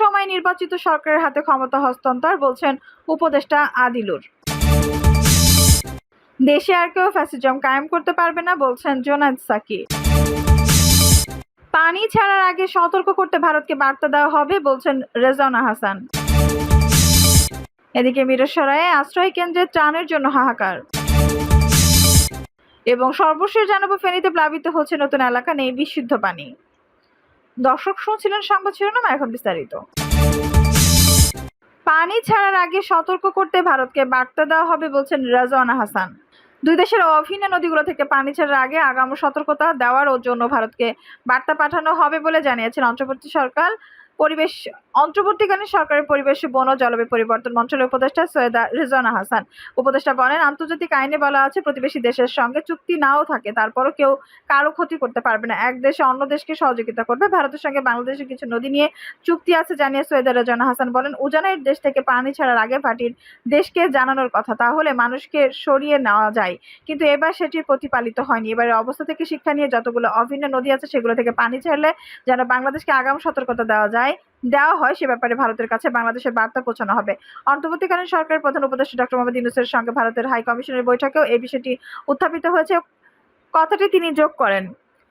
সময়ে নির্বাচিত সরকারের হাতে ক্ষমতা হস্তান্তর বলছেন উপদেষ্টা আদিলুর। দেশে আর কেউ ফ্যাসিজম কায়েম করতে পারবে না বলছেন জোনায়েদ সাকি পানি ছাড়ার আগে সতর্ক করতে ভারতকে বার্তা দেওয়া হবে বলছেন রেজানা হাসান। এদিকে মিরসরায়ে আশ্রয় কেন্দ্রে ত্রাণের জন্য হাহাকার। এবং সর্বশেষ জানাব, ফেনীতে প্লাবিত হচ্ছে নতুন এলাকা নেই বিশুদ্ধ পানি। দর্শক শুনছিলেন সংবাদ শিরোনাম, এখন বিস্তারিত। পানি ছাড়ার আগে সতর্ক করতে ভারতকে বার্তা দেওয়া হবে বলছেন রাজওয়ানা হাসান। দুই দেশের অভিন্ন নদীগুলো থেকে পানি ছাড়ার আগে আগাম সতর্কতা দেওয়ার জন্য ভারতকে বার্তা পাঠানো হবে বলে জানিয়েছেন অন্তর্বর্তী সরকার। পরিবেশ অন্তর্বর্তীকালীন সরকারের পরিবেশ বন ও জলবায়ু পরিবর্তন মন্ত্রণালয়ের উপদেষ্টা সৈয়দা রিজওয়ানা হাসান। উপদেষ্টা বলেন, আন্তর্জাতিক আইনে বলা আছে, প্রতিবেশী দেশের সঙ্গে চুক্তি নাও থাকে, তারপরও কেউ কারও ক্ষতি করতে পারবে না। এক দেশে অন্য দেশকে সহযোগিতা করবে, ভারতের সঙ্গে বাংলাদেশের কিছু নদী নিয়ে চুক্তি আছে জানিয়ে সৈয়দা রেজওয়ানা হাসান বলেন, উজানের দেশ থেকে পানি ছাড়ার আগে ভাটির দেশকে জানানোর কথা, তাহলে মানুষকে সরিয়ে নেওয়া যায়। কিন্তু এবার সেটি প্রতিপালিত হয়নি। এবারের অবস্থা থেকে শিক্ষা নিয়ে যতগুলো অভিন্ন নদী আছে, সেগুলো থেকে পানি ছাড়লে যেন বাংলাদেশকে আগাম সতর্কতা দেওয়া যায় দেওয়া হয় সে ব্যাপারে ভারতের কাছে বাংলাদেশের বার্তা পৌঁছানো হবে। অন্তর্বর্তীকালীন সরকারের প্রধান উপদেষ্টা ডক্টর মোহাম্মদ ইউনুসের সঙ্গে ভারতের হাই কমিশনের বৈঠকেও এই বিষয়টি উত্থাপিত হয়েছে। কথাটি তিনি যোগ করেন।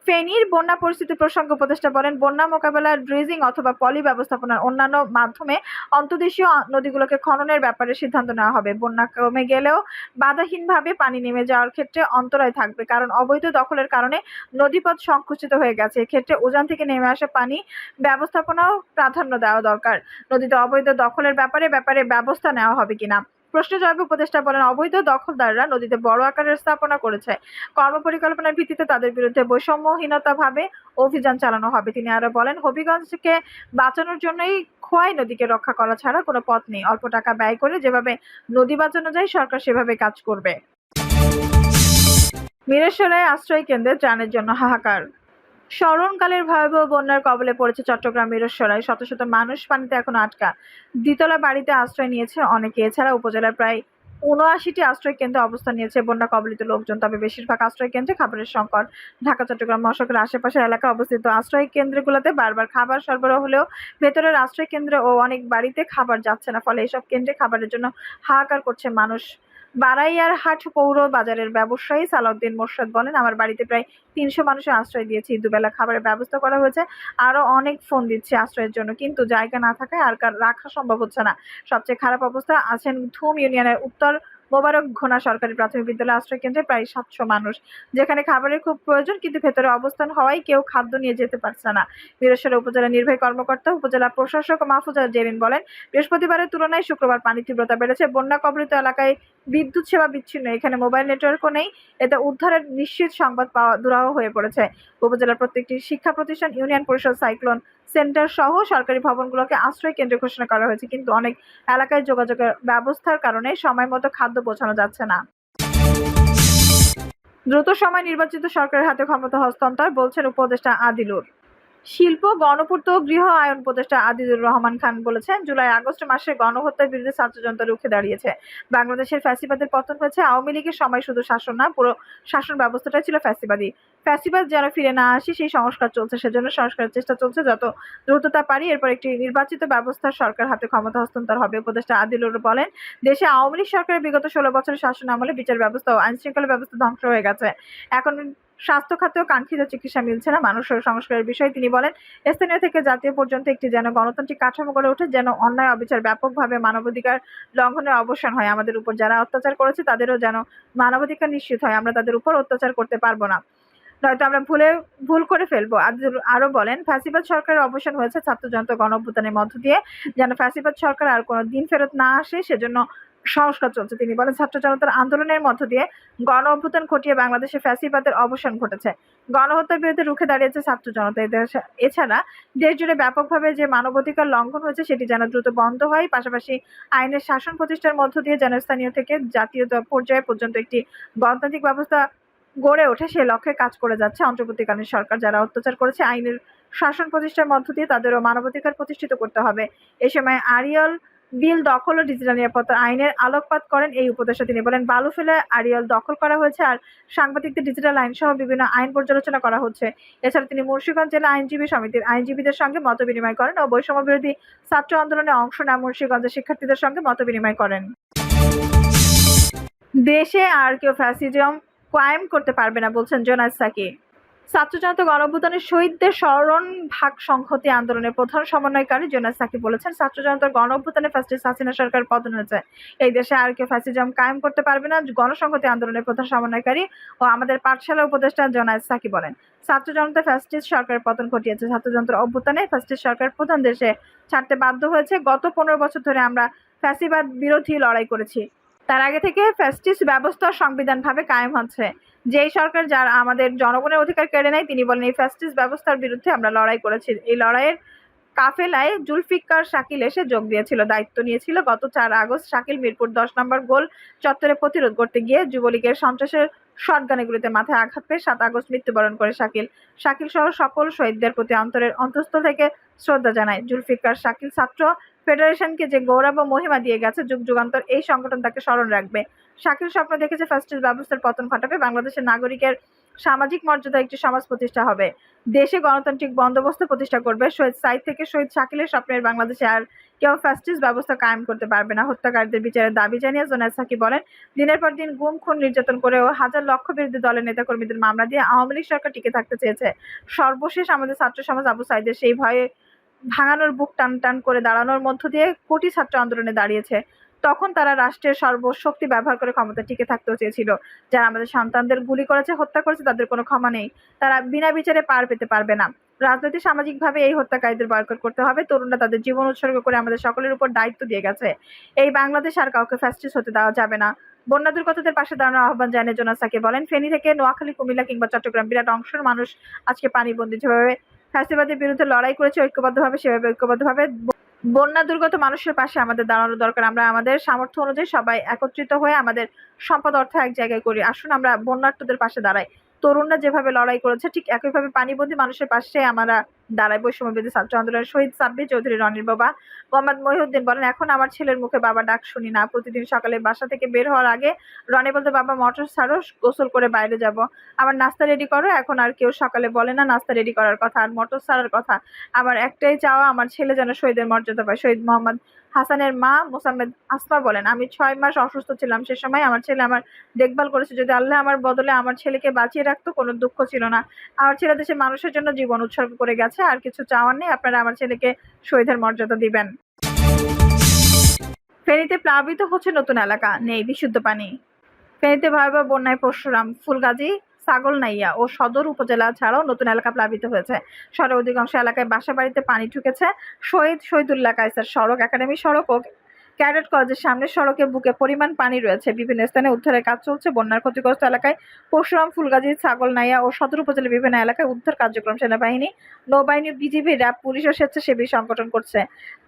ফেনীর বন্যা পরিস্থিতি প্রসঙ্গ উপদেষ্টা বলেন, বন্যা মোকাবেলার ড্রেজিং অথবা পলি ব্যবস্থাপনার অন্যান্য মাধ্যমে অন্তর্দেশীয় নদীগুলোকে খননের ব্যাপারে সিদ্ধান্ত নেওয়া হবে। বন্যা কমে গেলেও বাধাহীনভাবে পানি নেমে যাওয়ার ক্ষেত্রে অন্তরায় থাকবে, কারণ অবৈধ দখলের কারণে নদীপথ সংকুচিত হয়ে গেছে। এক্ষেত্রে উজান থেকে নেমে আসা পানি ব্যবস্থাপনাও প্রাধান্য দেওয়া দরকার। নদীতে অবৈধ দখলের ব্যাপারে ব্যাপারে ব্যবস্থা নেওয়া হবে কিনা? প্রশ্ন জবাবে উপদেষ্টা বলেন, অবৈধ দখলদাররা নদীতে বড় আকারের স্থাপনা করেছে। কর্মপরিকল্পনার ভিত্তিতে তাদের বিরুদ্ধে বৈষম্যহীনতাভাবে অভিযান চালানো হবে। তিনি আরও বলেন, হবিগঞ্জকে বাঁচানোর জন্যই খোয়াই নদীকে রক্ষা করা ছাড়া কোনো পথ নেই। অল্প টাকা ব্যয় করে যেভাবে নদী বাঁচানো যায়, সরকার সেভাবে কাজ করবে। মিরেশ্বরায় আশ্রয় কেন্দ্রে ত্রাণের জন্য হাহাকার। স্মরণকালের ভয়াবহ বন্যার কবলে পড়েছে চট্টগ্রাম মিরসরায় শত শত মানুষ পানিতে এখন আটকা। দ্বিতলা বাড়িতে আশ্রয় নিয়েছে অনেকে। এছাড়া উপজেলার প্রায় উনআশিটি আশ্রয় কেন্দ্রে অবস্থান নিয়েছে বন্যা কবলিত লোকজন। তবে বেশিরভাগ আশ্রয় কেন্দ্রে খাবারের সংকট। ঢাকা, চট্টগ্রাম মহাসড়কের আশেপাশের এলাকায় অবস্থিত আশ্রয় কেন্দ্রগুলোতে বারবার খাবার সরবরাহ হলেও ভেতরের আশ্রয় কেন্দ্রে ও অনেক বাড়িতে খাবার যাচ্ছে না। ফলে এসব কেন্দ্রে খাবারের জন্য হাহাকার করছে মানুষ। বারাইয়ার হাট পৌর বাজারের ব্যবসায়ী সালাউদ্দিন মোর্শেদ বলেন, আমার বাড়িতে প্রায় তিনশো মানুষের আশ্রয় দিয়েছি। দুবেলা খাবারের ব্যবস্থা করা হয়েছে। আরও অনেক ফোন দিচ্ছে আশ্রয়ের জন্য। কিন্তু জায়গা না থাকায় আর রাখা সম্ভব হচ্ছে না। সবচেয়ে খারাপ অবস্থা আছেন ধুম ইউনিয়নের উত্তর মোবারক ঘোনা সরকারি প্রাথমিক বিদ্যালয় আশ্রয় কেন্দ্রে প্রায় সাতশো মানুষ, যেখানে খাবারের খুব প্রয়োজন কিন্তু ভেতরে অবস্থান হওয়ায় কেউ খাদ্য নিয়ে যেতে পারছে না। বীরেশ্বর উপজেলা নির্বাহী কর্মকর্তা, উপজেলা প্রশাসক মাহফুজা জেরিন বলেন, বৃহস্পতিবারের তুলনায় শুক্রবার পানি তীব্রতা বেড়েছে। বন্যা কবলিত এলাকায় বিদ্যুৎ সেবা বিচ্ছিন্ন। এখানে মোবাইল নেটওয়ার্কও নেই। এতে উদ্ধারের নিশ্চিত সংবাদ পাওয়া দুরাহ হয়ে পড়েছে। উপজেলার প্রত্যেকটি শিক্ষা প্রতিষ্ঠান, ইউনিয়ন পরিষদ, সাইক্লোন সেন্টার সহ সরকারি ভবনগুলোকে আশ্রয় কেন্দ্র ঘোষণা করা হয়েছে, কিন্তু অনেক এলাকায় যোগাযোগের ব্যবস্থার কারণে সময় মতো খাদ্য পৌঁছানো যাচ্ছে না। দ্রুত সময় নির্বাচিত সরকারের হাতে ক্ষমতা হস্তান্তর, বলছেন উপদেষ্টা আদিলুর। শিল্প, গণপূর্ত গৃহ আয়ন উপদেষ্টা আদিলুর রহমান খান বলেছেন, জুলাই আগস্ট মাসে গণহত্যার বিরুদ্ধে ছাত্র জনতা রুখে দাঁড়িয়েছে। বাংলাদেশের ফ্যাসিবাদের পতন হয়েছে, আওয়ামী লীগের সময় শুধু শাসন না, পুরো শাসন ব্যবস্থাটাই ছিল ফ্যাসিবাদী। ফ্যাসিবাদ যেন ফিরে না আসে, সেই সংস্কার চলছে, সেজন্য সংস্কারের চেষ্টা চলছে। যত দ্রুততা পারি, এরপর একটি নির্বাচিত ব্যবস্থা সরকার হাতে ক্ষমতা হস্তান্তর হবে, উপদেষ্টা আদিলুর বলেন, দেশে আওয়ামী লীগ সরকারের বিগত ষোলো বছরের শাসন আমলে বিচার ব্যবস্থা ও আইন শৃঙ্খলা ব্যবস্থা ধ্বংস হয়ে গেছে। এখন স্বাস্থ্য খাতেও কাঙ্ক্ষিত চিকিৎসা মিলছে না। মানুষের সংস্কারের বিষয়ে তিনি বলেন, স্থানীয় থেকে জাতীয় পর্যন্ত একটি যেন গণতান্ত্রিক কাঠামো গড়ে ওঠে, যেন অন্যায় অবিচার ব্যাপকভাবে মানবাধিকার লঙ্ঘনের অবসান হয়। আমাদের উপর যারা অত্যাচার করেছে, তাদেরও যেন মানবাধিকার নিশ্চিত হয়। আমরা তাদের উপর অত্যাচার করতে পারব না। নয়তো আমরা ভুলে, ভুল করে ফেলব। আরও বলেন, ফ্যাসিবাদ সরকারের অবসান হয়েছে ছাত্র গণ অভ্যুত্থানের মধ্য দিয়ে। যেন ফ্যাসিবাদ সরকার আর কোনো দিন ফেরত না আসে, সেজন্য সংস্কার চলছে। তিনি বলেন, ছাত্র জনতার আন্দোলনের মধ্য দিয়ে গণ অভ্যুত্থান ঘটিয়ে বাংলাদেশে ফ্যাসিবাদের অবসান ঘটেছে। গণহত্যার বিরুদ্ধে রুখে দাঁড়িয়েছে ছাত্র জনতা। এছাড়া দেশ জুড়ে ব্যাপকভাবে যে মানবাধিকার লঙ্ঘন হয়েছে, সেটি যেন দ্রুত বন্ধ হয়। পাশাপাশি আইনের শাসন প্রতিষ্ঠার মধ্য দিয়ে যেন স্থানীয় থেকে জাতীয় পর্যায়ে পর্যন্ত একটি গণতান্ত্রিক ব্যবস্থা গড়ে ওঠে, সে লক্ষ্যে কাজ করে যাচ্ছে অন্তর্বর্তীকালীন সরকার। যারা অত্যাচার করেছে, আইনের শাসন প্রতিষ্ঠার মধ্য দিয়ে তাদেরও মানবাধিকার প্রতিষ্ঠিত করতে হবে। এ সময় আরিয়াল বিল দখল ও ডিজিটাল নিরাপত্তা আইনের আলোকপাত করেন এই উপদেষ্টা। তিনি বলেন, বালু ফেলে আড়িয়াল দখল করা হয়েছে আর সাংবাদিকদের ডিজিটাল আইন সহ বিভিন্ন আইন পর্যালোচনা করা হচ্ছে। এছাড়া তিনি মুন্সিগঞ্জ জেলা আইনজীবী সমিতির আইনজীবীদের সঙ্গে মত বিনিময় করেন ও বৈষম্য বিরোধী ছাত্র আন্দোলনে অংশ নেওয়া মুন্সিগঞ্জের শিক্ষার্থীদের সঙ্গে মত বিনিময় করেন। দেশে আর কেউ ফ্যাসিজম কায়েম করতে পারবে না বলছেন জোনাস সাকি। ছাত্র জনতা গণঅভ্যুত্থানের শহীদদের স্মরণ ভাগ সংহতি আন্দোলনের প্রধান সমন্বয়কারী জোনাস সাকি বলেছেন ছাত্র জনতার গণঅভ্যুত্থানে ফ্যাসিস্ট হাসিনা সরকার পতন হয়েছে। এই দেশে আর কেউ ফ্যাসিজম কায়েম করতে পারবে না, গণসংহতি আন্দোলনের প্রধান সমন্বয়কারী ও আমাদের পাঠশালা উপদেষ্টা জোনাস সাকি বলেন ছাত্র জনতা ফ্যাসিস্ট সরকারের পতন ঘটিয়েছে ছাত্র জনতার অভ্যুত্থানে ফ্যাসিস্ট সরকার প্রধান দেশে ছাড়তে বাধ্য হয়েছে। গত পনেরো বছর ধরে আমরা ফ্যাসিবাদ বিরোধী লড়াই করেছি। তার আগে থেকে ফ্যাস্টিস ব্যবস্থা সংবিধানভাবে কায়েম হচ্ছে। যেই সরকার যার আমাদের জনগণের অধিকার কেড়ে নেয়, তিনি বলেন এই ফ্যাস্টিস ব্যবস্থার বিরুদ্ধে আমরা লড়াই করেছি। এই লড়াইয়ের কাফেলায় জুলফিকার শাকিল এসে যোগ দিয়েছিল, দায়িত্ব নিয়েছিল। গত চার আগস্ট শাকিল মিরপুর দশ নম্বর গোল চত্বরে প্রতিরোধ করতে গিয়ে যুবলীগের সন্ত্রাসের শটগানেগুলিতে মাথায় আঘাত পেয়ে সাত আগস্ট মৃত্যুবরণ করে শাকিল। শাকিল সহ সকল শহীদদের প্রতি অন্তরের অন্তস্থ থেকে শ্রদ্ধা জানায় জুলফিকার শাকিল ছাত্র ফেডারেশনকে যে গৌরব ও মহিমা দিয়ে গেছে, যুগ যুগান্তর এই সংগঠন তাকে স্মরণ রাখবে। শাকিল স্বপ্ন দেখেছে ফ্যাসিস্ট ব্যবস্থার পতন ঘটাবে। বাংলাদেশের নাগরিকের সামাজিক মর্যাদা একটি সমাজ প্রতিষ্ঠা হবে। দেশে গণতান্ত্রিক বন্দোবস্ত প্রতিষ্ঠা করবে। শহীদ সাইদ থেকে শহীদ শাকিলের স্বপ্নের বাংলাদেশে আর কেউ ফ্যাসিস্ট ব্যবস্থা কায়েম করতে পারবে না। হত্যাকারীদের বিচারের দাবি জানিয়ে জোনায়দ সাকি বলেন, দিনের পর দিন গুম, খুন, নির্যাতন করেও হাজার লক্ষ বিরোধী দলের নেতাকর্মীদের মামলা দিয়ে আওয়ামী লীগ সরকার টিকে থাকতে চেয়েছে। সর্বশেষ আমাদের ছাত্র সমাজ আবু সাইদের সেই ভয়ে ভাঙানোর বুক টান টান করে দাঁড়ানোর মধ্য দিয়ে কোটি ছাত্র আন্দোলনে দাঁড়িয়েছে। তখন তারা রাষ্ট্রের সর্বশক্তি ব্যবহার করে ক্ষমতা টিকে থাকতেও চেয়েছিল। যারা আমাদের সন্তানদের গুলি করেছে, হত্যা করেছে, তাদের কোনো ক্ষমা নেই। তারা বিনা বিচারে পার পেতে পারবে না। রাজনৈতিক, সামাজিকভাবে এই হত্যাকারীদের বয়কট করতে হবে। তরুণরা তাদের জীবন উৎসর্গ করে আমাদের সকলের উপর দায়িত্ব দিয়ে গেছে। এই বাংলাদেশ আর কাউকে ফ্যাস্টিস হতে দেওয়া যাবে না। বন্যা দুর্গতদের পাশে দাঁড়ানোর আহ্বান জানিয়ে জোনাস সাকি বলেন, ফেনী থেকে নোয়াখালী, কুমিল্লা কিংবা চট্টগ্রাম বিরাট অংশের মানুষ আজকে পানিবন্দী। যেভাবে ফ্যাসিবাদের বিরুদ্ধে লড়াই করেছে, ঐক্যবদ্ধভাবে, সেভাবে ঐক্যবদ্ধভাবে বন্যা দুর্গত মানুষের পাশে আমাদের দাঁড়ানো দরকার। আমরা আমাদের সামর্থ্য অনুযায়ী সবাই একত্রিত হয়ে আমাদের সম্পদ অর্থ এক জায়গায় করি। আসুন আমরা বন্যার্থদের পাশে দাঁড়াই। তরুণরা যেভাবে লড়াই করেছে, ঠিক একইভাবে পানিবন্দী মানুষের পাশে আমরা দাঁড়াই। বৈষম্যবিধি ছাত্র আন্দোলনের শহীদ সাব্বির চৌধুরী, রনির বাবা, মোহাম্মদ মহিউদ্দিন বলেন, এখন আমার ছেলের মুখে বাবা ডাক শুনি না। প্রতিদিন সকালে বাসা থেকে বের হওয়ার আগে রনি বলতে, বাবা, মটর ছাড়ো, গোসল করে বাইরে যাব। আমার নাস্তা রেডি করো, এখন আর কেউ সকালে বলে না নাস্তা রেডি করার কথা আর মোটর ছাড়ার কথা। আমার একটাই চাওয়া, আমার ছেলে যেন শহীদের মর্যাদা পায় শহীদ মোহাম্মদ হাসানের মা মোসাম্মেদ আসমা বলেন, আমি ছয় মাস অসুস্থ ছিলাম, সে সময় আমার ছেলে আমার দেখভাল করেছে। যদি আল্লাহ আমার বদলে আমার ছেলেকে বাঁচিয়ে রাখতো, কোনো দুঃখ ছিল না। আমার ছেলে দেশের মানুষের জন্য জীবন উৎসর্গ করে গেছে, আর কিছু চাওয়ার নেই। আপনারা আমার ছেলেকে শহীদের মর্যাদা দিবেন। ফেনীতে প্লাবিত হচ্ছে নতুন এলাকা। নেই বিশুদ্ধ পানি। ফেনীতে ভয়াবহ বন্যায় পরশুরাম। ফুলগাজী ছাগলনাইয়া ও সদর উপজেলা ছাড়াও নতুন এলাকা প্লাবিত হয়েছে। শহরের অধিকাংশ এলাকায় বাসা বাড়িতে পানি ঢুকেছে শহীদ শহীদুল্লাহ কায়সার সড়ক, একাডেমি সড়ক ও ক্যাডেট কলেজের সামনের সড়কে বুকে পরিমাণ পানি রয়েছে। বিভিন্ন স্থানে উদ্ধারের কাজ চলছে। বন্যার ক্ষতিগ্রস্ত এলাকায় পরশুরাম, ফুলগাজী, ছাগলনাইয়া ও সদর উপজেলার বিভিন্ন এলাকায় উদ্ধার কার্যক্রম। সেনাবাহিনী, নৌবাহিনী, বিজিবি, র্যাব, পুলিশ ও স্বেচ্ছাসেবী সংগঠন করছে।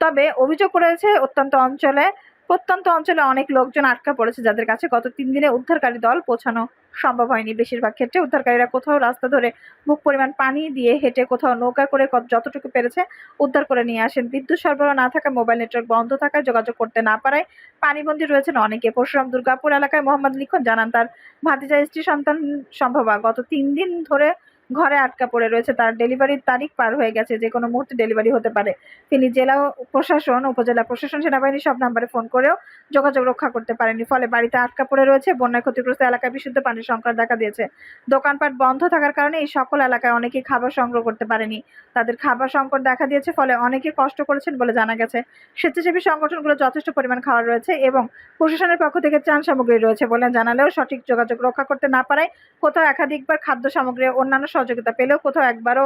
তবে অভিযোগ করেছে, অত্যন্ত অঞ্চলে, প্রত্যন্ত অঞ্চলে অনেক লোকজন আটকা পড়েছে, যাদের কাছে গত তিন দিনে উদ্ধারকারী দল পৌঁছানো সম্ভব হয়নি। বেশিরভাগ ক্ষেত্রে উদ্ধারকারীরা কোথাও রাস্তা ধরে মুখ পরিমাণ পানি দিয়ে হেঁটে কোথাও নৌকা করে যতটুকু পেরেছে উদ্ধার করে নিয়ে আসেন। বিদ্যুৎ সরবরাহ না থাকা মোবাইল নেটওয়ার্ক বন্ধ থাকায় যোগাযোগ করতে না পারায় পানিবন্দী রয়েছেন অনেকে। পরশুরাম, দুর্গাপুর এলাকায় মোহাম্মদ লিখন জানান, তার ভাতিজা স্ত্রী সন্তান সম্ভবা। গত তিন দিন ধরে ঘরে আটকা পড়ে রয়েছে, তার ডেলিভারির তারিখ পার হয়ে গেছে, যে কোনো মুহূর্তে ডেলিভারি হতে পারে। তিনি জেলা প্রশাসন, উপজেলা প্রশাসন, সেনাবাহিনী সব নাম্বারে ফোন করেও যোগাযোগ রক্ষা করতে পারেনি। ফলে বাড়িতে আটকা পড়ে রয়েছে, বন্যায় ক্ষতিগ্রস্ত এলাকায় বিশুদ্ধ পানির সংকট দেখা দিয়েছে। দোকানপাট বন্ধ থাকার কারণে এই সকল এলাকায় অনেকেই খাবার সংগ্রহ করতে পারেনি। তাদের খাবার সংকট দেখা দিয়েছে, ফলে অনেকে কষ্ট করেছেন বলে জানা গেছে। স্বেচ্ছাসেবী সংগঠনগুলো যথেষ্ট পরিমাণ খাবার রয়েছে এবং প্রশাসনের পক্ষ থেকে ত্রাণ সামগ্রী রয়েছে বলে জানালেও সঠিক যোগাযোগ রক্ষা করতে না পারায় কোথাও একাধিকবার খাদ্য সামগ্রী অন্যান্য সহযোগিতা পেলেও কোথাও একবারও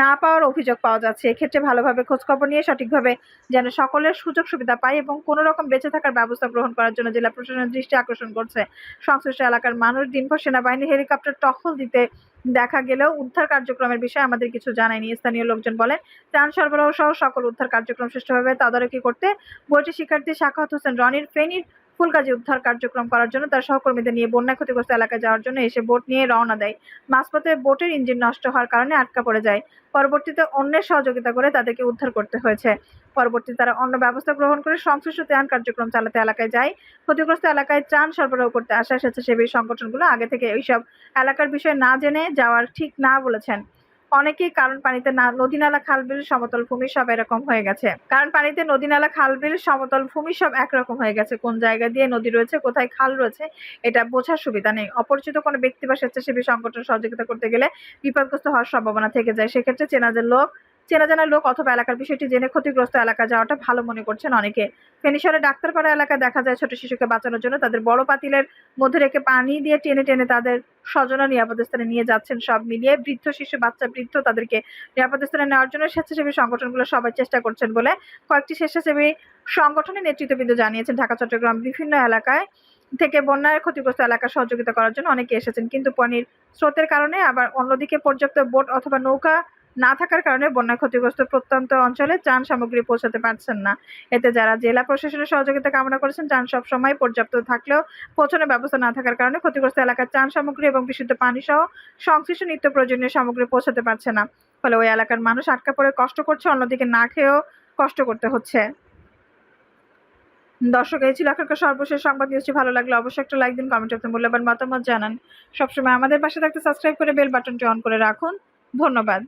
না পাওয়ার অভিযোগ পাওয়া যাচ্ছে। এক্ষেত্রে ভালোভাবে খোঁজখবর নিয়ে সঠিকভাবে যেন সকলের সুযোগ সুবিধা পায় এবং কোনো রকম বেঁচে থাকার ব্যবস্থা গ্রহণ করার জন্য জেলা প্রশাসনের দৃষ্টি আকর্ষণ করছে। সংশ্লিষ্ট এলাকার মানুষ দিনভর সেনাবাহিনীর হেলিকপ্টার টহল দিতে দেখা গেলেও উদ্ধার কার্যক্রমের বিষয়ে আমাদের কিছু জানায়নি। স্থানীয় লোকজন বলেন, ত্রাণ সরবরাহ সহ সকল উদ্ধার কার্যক্রম সুষ্ঠুভাবে তদারকি করতে বইটি শিক্ষার্থী সাখাওয়াত হোসেন রনির ফেনীর ফুলগাজী উদ্ধার কার্যক্রম করার জন্য তার সহকর্মীদের নিয়ে বন্যা ক্ষতিগ্রস্ত এলাকায় যাওয়ার জন্য এসে বোট নিয়ে রওনা দেয়। মাঝপথে বোটের ইঞ্জিন নষ্ট হওয়ার কারণে আটকা পড়ে যায়। পরবর্তীতে অন্যের সহযোগিতা করে তাদেরকে উদ্ধার করতে হয়েছে। পরবর্তীতে তারা অন্য ব্যবস্থা গ্রহণ করে সংশ্লিষ্ট ত্রাণ কার্যক্রম চালাতে এলাকায় যায়। ক্ষতিগ্রস্ত এলাকায় ত্রাণ সরবরাহ করতে আসা স্বেচ্ছাসেবী সংগঠনগুলো আগে থেকে এইসব এলাকার বিষয়ে না জেনে যাওয়ার ঠিক না বলেছেন। অনেকেই কারণ পানিতে নদী নালা খালবিল সমতল ভূমি সব এরকম হয়ে গেছে। কারণ পানিতে নদী নালা খালবিল সমতল ভূমি সব একরকম হয়ে গেছে। কোন জায়গা দিয়ে নদী রয়েছে, কোথায় খাল রয়েছে, এটা বোঝার সুবিধা নেই। অপরিচিত কোনো ব্যক্তি বা স্বেচ্ছাসেবী সংগঠন সহযোগিতা করতে গেলে বিপদগ্রস্ত হওয়ার সম্ভাবনা থেকে যায়। সেক্ষেত্রে চেনা যে লোক চেনা জানা লোক অথবা এলাকার বিষয়টি জেনে ক্ষতিগ্রস্ত এলাকা যাওয়াটা ভালো মনে করছেন অনেকে। ফেনীশহরে ডাক্তারপাড়া এলাকায় দেখা যায় ছোট শিশুকে বাঁচানোর জন্য তাদের বড় পাতিলের মধ্যে রেখে পানি দিয়ে টেনে টেনে তাদের স্বজনা নিরাপদ স্থানে নিয়ে যাচ্ছেন সব মিলিয়ে। বৃদ্ধ শিশু, বাচ্চা, বৃদ্ধ তাদেরকে নিরাপদ স্থানে নেওয়ার জন্য স্বেচ্ছাসেবী সংগঠনগুলো সবাই চেষ্টা করছেন বলে কয়েকটি স্বেচ্ছাসেবী সংগঠনের নেতৃত্ববৃন্দ জানিয়েছেন। ঢাকা, চট্টগ্রাম বিভিন্ন এলাকায় থেকে বন্যায় ক্ষতিগ্রস্ত এলাকা সহযোগিতা করার জন্য অনেকে এসেছেন। কিন্তু পানির স্রোতের কারণে আবার অন্যদিকে পর্যাপ্ত বোট অথবা নৌকা না থাকার কারণে বন্যা ক্ষতিগ্রস্ত প্রত্যন্ত অঞ্চলে ত্রাণ সামগ্রী পৌঁছাতে পারছেন না। এতে যারা জেলা প্রশাসনের সহযোগিতা কামনা করেছেন ত্রাণ সব সময় পর্যাপ্ত থাকলেও পৌঁছানোর ব্যবস্থা না থাকার কারণে ক্ষতিগ্রস্ত এলাকার ত্রাণ সামগ্রী এবং বিশুদ্ধ পানি সহ সংশ্লিষ্ট নিত্য প্রয়োজনীয় সামগ্রী পৌঁছাতে পারছে না। ফলে ওই এলাকার মানুষ আটকা পড়ে, কষ্ট করছে, অন্যদিকে না খেয়েও কষ্ট করতে হচ্ছে। দর্শক, এই ছিল এখনকার সর্বশেষ সংবাদ। নিউজটি ভালো লাগলে অবশ্যই একটা লাইক দিন কমেন্ট আপনার মূল্যবান মতামত জানান। সবসময় আমাদের পাশে থাকতে সাবস্ক্রাইব করে বেল বাটনটি অন করে রাখুন। ধন্যবাদ।